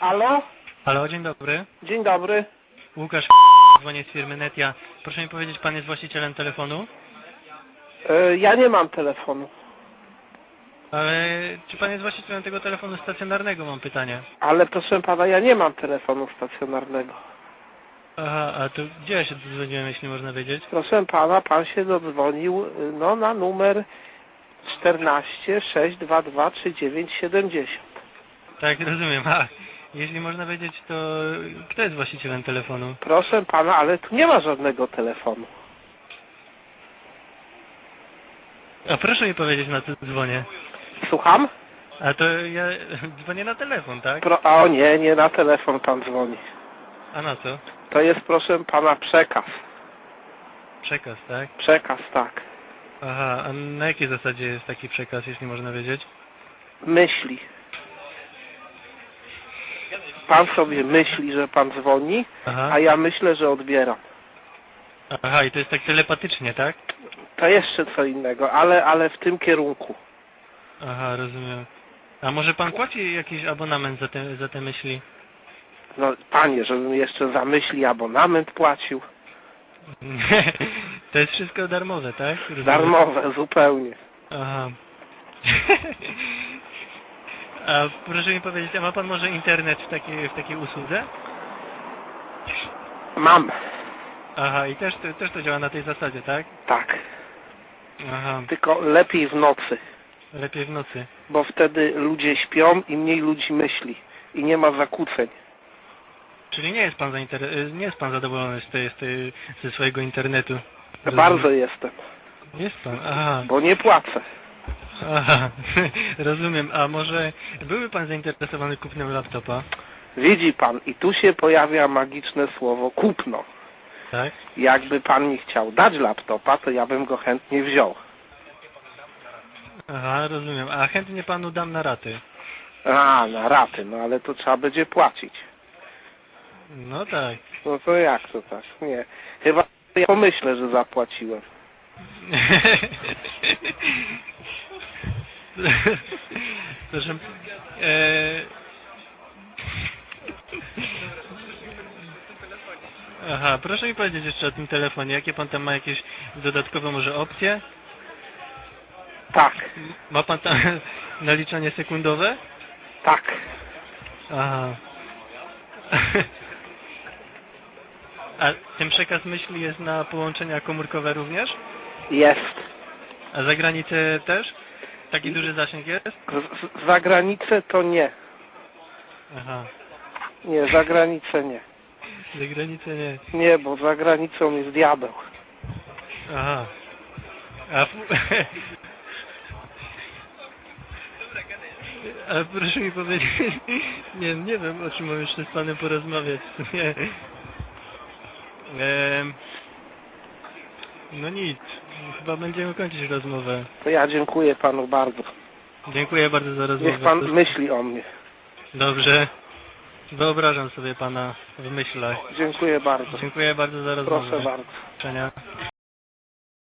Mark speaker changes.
Speaker 1: Halo?
Speaker 2: Halo, dzień dobry.
Speaker 1: Dzień dobry.
Speaker 2: Łukasz dzwonię z firmy Netia. Proszę mi powiedzieć, pan jest właścicielem telefonu?
Speaker 1: E, ja nie mam telefonu,
Speaker 2: Ale czy pan jest właścicielem tego telefonu stacjonarnego, mam pytanie.
Speaker 1: ale proszę pana, ja nie mam telefonu stacjonarnego.
Speaker 2: Aha, a to gdzie ja się dodzwoniłem, jeśli można wiedzieć?
Speaker 1: Proszę pana, pan się dodzwonił y, no, na numer 14 622 3970.
Speaker 2: Tak, rozumiem. A jeśli można wiedzieć, to kto jest właścicielem telefonu?
Speaker 1: Proszę pana, ale tu nie ma żadnego telefonu.
Speaker 2: A proszę mi powiedzieć, na co dzwonię.
Speaker 1: Słucham?
Speaker 2: A to ja dzwonię na telefon, tak?
Speaker 1: Pro, a o nie, nie na telefon pan dzwoni.
Speaker 2: A na co?
Speaker 1: To jest proszę pana przekaz.
Speaker 2: Przekaz, tak?
Speaker 1: Przekaz, tak.
Speaker 2: Aha, a na jakiej zasadzie jest taki przekaz, jeśli można wiedzieć?
Speaker 1: Myśli. Pan sobie myśli, że pan dzwoni,
Speaker 2: Aha.
Speaker 1: a ja myślę, że odbieram.
Speaker 2: Aha, i to jest tak telepatycznie, tak?
Speaker 1: To jeszcze co innego, ale, ale w tym kierunku.
Speaker 2: Aha, rozumiem. A może pan płaci jakiś abonament za te, za te myśli?
Speaker 1: No panie, żebym jeszcze za myśli abonament płacił.
Speaker 2: to jest wszystko darmowe, tak? Rozumiem.
Speaker 1: Darmowe, zupełnie.
Speaker 2: Aha. A proszę mi powiedzieć, a ma pan może internet w takiej, w takiej usłudze?
Speaker 1: Mam,
Speaker 2: Aha, i też, to- też to działa na tej zasadzie, tak?
Speaker 1: tak.
Speaker 2: Aha,
Speaker 1: Tylko lepiej w nocy,
Speaker 2: lepiej w nocy.
Speaker 1: bo wtedy ludzie śpią i mniej ludzi myśli. I nie ma zakłóceń.
Speaker 2: Czyli nie jest pan zainter- nie jest pan zadowolony z tej, z tej, ze swojego internetu? Rozumiem.
Speaker 1: Bardzo jestem,
Speaker 2: Jest pan, aha.
Speaker 1: bo nie płacę.
Speaker 2: Aha, rozumiem. A może byłby pan zainteresowany kupnem laptopa?
Speaker 1: Widzi pan, i tu się pojawia magiczne słowo kupno.
Speaker 2: Tak?
Speaker 1: Jakby pan mi chciał dać laptopa, to ja bym go chętnie wziął.
Speaker 2: Aha, rozumiem. A chętnie panu dam na raty.
Speaker 1: A, na raty, no ale to trzeba będzie płacić.
Speaker 2: No tak.
Speaker 1: No to jak to tak? Nie. Chyba ja pomyślę, że zapłaciłem.
Speaker 2: Proszę. E... Aha, proszę mi powiedzieć jeszcze o tym telefonie. Jakie pan tam ma jakieś dodatkowe może opcje?
Speaker 1: Tak,
Speaker 2: Ma pan tam naliczanie sekundowe?
Speaker 1: tak.
Speaker 2: Aha. A ten przekaz myśli jest na połączenia komórkowe również?
Speaker 1: Jest.
Speaker 2: A za granicę też? Taki duży zasięg jest?
Speaker 1: Z, za granicę to nie.
Speaker 2: Aha.
Speaker 1: Nie, za granicę nie.
Speaker 2: Za granicę nie.
Speaker 1: Nie, bo za granicą jest diabeł.
Speaker 2: Aha. A, A proszę mi powiedzieć, nie, nie wiem o czym mam jeszcze z panem porozmawiać. Nie. Em, no nic, chyba będziemy kończyć rozmowę.
Speaker 1: To ja dziękuję panu bardzo.
Speaker 2: Dziękuję bardzo za rozmowę.
Speaker 1: Niech pan myśli o mnie.
Speaker 2: Dobrze. Wyobrażam sobie pana w myślach.
Speaker 1: Dziękuję bardzo.
Speaker 2: Dziękuję bardzo za rozmowę.
Speaker 1: Proszę bardzo.
Speaker 2: Do.